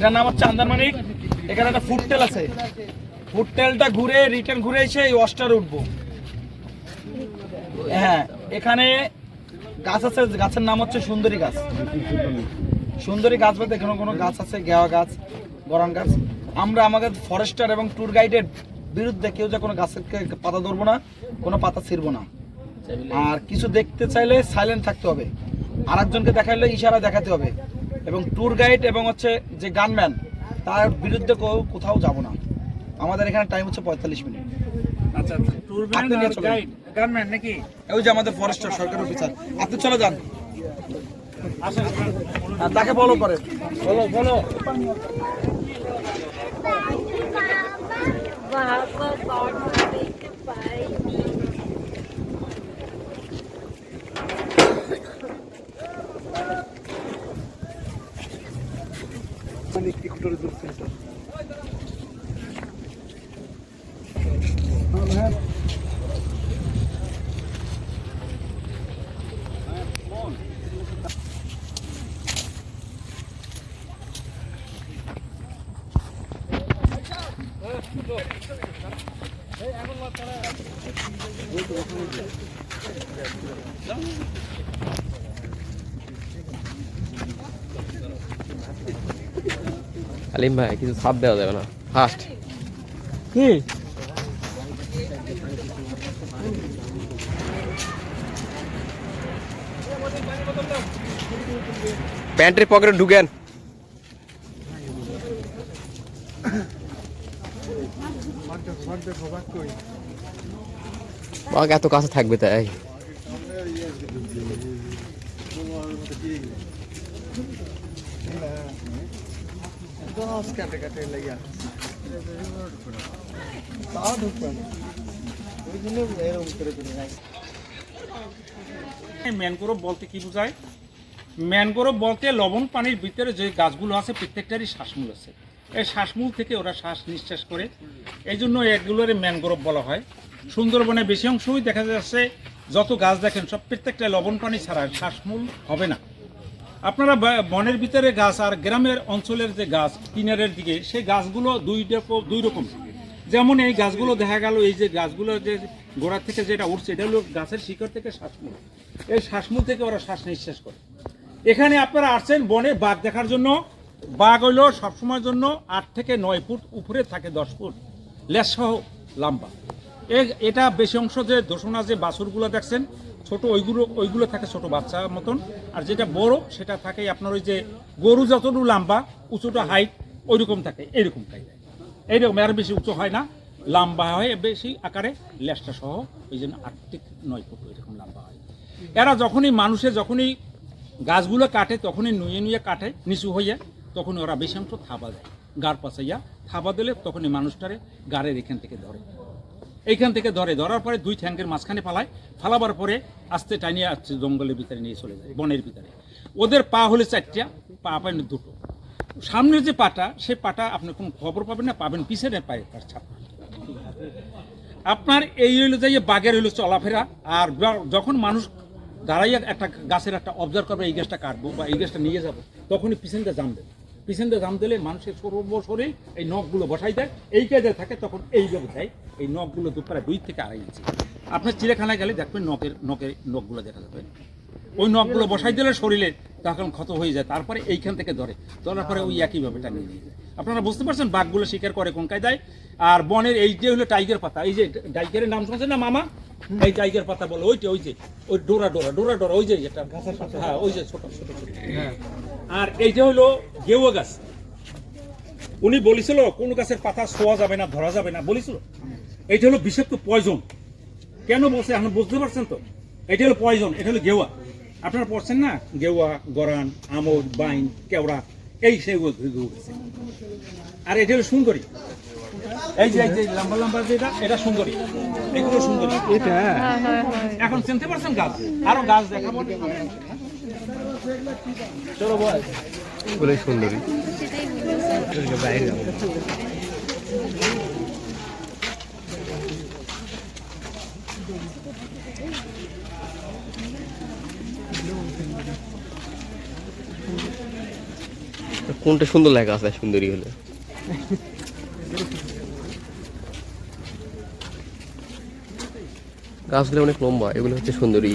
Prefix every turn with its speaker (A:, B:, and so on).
A: এটার নাম হচ্ছে আন্দারমানিক এখানে একটা ফুড টেল আছে। ফুড টেলটা ঘুরে রিটার্ন ঘুরে এসে এই অস্টার উঠবো হ্যাঁ এখানে গাছ আছে, গাছের নাম হচ্ছে সুন্দরী গাছ। সুন্দরী গাছ বলতে এখানে কোনো গাছ আছে, গেওয়া গাছ গরম গাছ। আমরা আমাদের ফরেস্টার এবং ট্যুর গাইডের বিরুদ্ধে কেউ যে কোনো গাছের পাতা ধরবো না, কোনো পাতা ছিঁড়বো না। আর কিছু দেখতে চাইলে সাইলেন্ট থাকতে হবে। আরেকজনকে দেখাইলে ইশারা দেখাতে হবে। এবং ট্যুর গাইড এবং হচ্ছে যে গানম্যান তার বিরুদ্ধে কেউ কোথাও যাব না আমাদের এখানে টাইম হচ্ছে পঁয়তাল্লিশ মিনিট
B: আচ্ছা আচ্ছা ট্যুর
A: আপনি নিয়ে চলেন।
B: গাইড গানম্যান নাকি
A: ওই যে আমাদের ফরেস্টার সরকারি অফিসার আপনি চলে যান আর তাকে ফলো করেন
B: বলো বলো
C: বাবা বাবা দেখতে পাইনি
D: আলিম ভাই কিছু ছাপ দেওয়া যাবে না ফার্স্ট
B: কি
D: প্যান্টের পকেটে ঢুকেন এত কাছে থাকবে তাই
B: ম্যানগ্রোভ বলতে কি বোঝায়? ম্যানগ্রোভ বলতে লবণ পানির ভিতরে যে গাছগুলো আছে, প্রত্যেকটারই শ্বাসমূল আছে। এই শ্বাসমূল থেকে ওরা শ্বাস নিঃশ্বাস করে। এই জন্য এগুলোর ম্যানগ্রোভ বলা হয়। সুন্দরবনে বেশি অংশই দেখা যাচ্ছে, যত গাছ দেখেন সব প্রত্যেকটা লবণ পানি ছাড়া শ্বাসমূল হবে না। আপনারা বনের ভিতরে গাছ আর গ্রামের অঞ্চলের যে গাছ, কিনারের দিকে, সেই গাছগুলো দুই দুই রকম। যেমন এই গাছগুলো দেখা গেল, এই যে গাছগুলো যে গোড়া থেকে যেটা উঠছে, এটা হলো গাছের শিকড় থেকে শ্বাসমূল। এই শ্বাসমূল থেকে ওরা শ্বাস নিঃশ্বাস করে। এখানে আপনারা আসছেন বনে বাঘ দেখার জন্য। বাঘ হইল সবসময়ের জন্য আট থেকে নয় ফুট উপরে থাকে দশ ফুট। লেসসহ লম্বা। এটা বেশি অংশ যে দোষণা যে বাছুরগুলো দেখছেন, ছোট ওইগুলো ওইগুলো থাকে ছোট বাচ্চা মতন। আর যেটা বড়, সেটা থাকে আপনার ওই যে গরু যতটুকু লম্বা, উঁচুটা হাইট ওইরকম থাকে, এইরকম কায়দায় এইরকম, আর বেশি উঁচু হয় না, লম্বা হয়, বেশি আকারে, লেজটা সহ, ওই জন্য আট থেকে নয় ফুট এরকম লম্বা হয়। এরা যখনই মানুষে যখনই গাছগুলো কাটে, তখনই নুয়ে নুয়ে কাটে, নিচু হইয়া তখন ওরা বেশি অংশ থাবা দেয়। গার পাশাইয়া থাবা দিলে তখনই মানুষটারে গাড়ের এখান থেকে ধরে। এইখান থেকে ধরে, ধরার পরে দুই ঠ্যাঙ্কের মাঝখানে ফালায় ফালাবার পরে আস্তে টানিয়ে আসছে জঙ্গলের ভিতরে নিয়ে চলে যায়, বনের ভিতরে। ওদের পা হলে চারটা, পা পাবেন দুটো। সামনের যে পাটা সেই পাটা আপনি কোনো খবর পাবেন না, পাবেন পিছনের পায়ে তার ছাপ। আপনার এই হইল যে বাঘের হইল চলাফেরা, আর যখন মানুষ দাঁড়াইয়া একটা গাছের একটা অবজার্ভ করবে, এই গাছটা কাটবো বা এই গাছটা নিয়ে যাব, তখনই পিছনটা জাম দেবে পিছনটা জাম দিলে মানুষের সর্বশরে এই নখগুলো বসাই দেয়। এই কাজে থাকে তখন এইভাবে দেয় এই নখগুলো দু প্রায় দুই থেকে আড়াই ইঞ্চি। আপনার চিড়িয়াখানায় গেলে দেখবেন নখের নখের নখগুলো দেখা যাবে। ওই নখগুলো বসাই দিলে শরীরে তখন ক্ষত হয়ে যায়, তারপরে এইখান থেকে ধরে। ধরার পরে ওই একইভাবে টানিয়ে নিয়ে যায়। আপনারা বুঝতে পারছেন বাঘগুলো শিকার করে কোন কায়দায়? আর বনের এই যে হলো টাইগার পাতা, এই যে টাইগারের নাম শুনছেন না মামা? এই টাইগার পাতা বলে ওই যে ওই যে ওই ডোরা ডোরা ডোরা ডোরা ওই যে যেটা। হ্যাঁ ওই যে ছোট ছোট ছোট। আর এইটা হলো গেউয়া গাছ। উনি বলেছিল কোন গাছের পাতা শোয়া যাবে না ধরা যাবে না বলেছিল। এইটা হলো বিষাক্ত পয়জন। কেন বলছে এখন বুঝতে পারছেন তো? এটা হলো পয়জন এটা হলো গেওয়া আপনারা পড়ছেন না? গেওয়া গরান আমোদ বাইন কেওড়া এই গেছে আর এটা হলো সুন্দরী। এই যে এই যে লম্বা লম্বা যেটা এটা সুন্দরী। এগুলো সুন্দরী। এটা? এখন চিনতে পারছেন গাছ? আরও গাছ দেখাবো। চলো
D: বল। সুন্দরী। কোনটা সুন্দর লেখা আছে সুন্দরী হলে? গাছগুলো অনেক লম্বা এগুলো হচ্ছে সুন্দরী।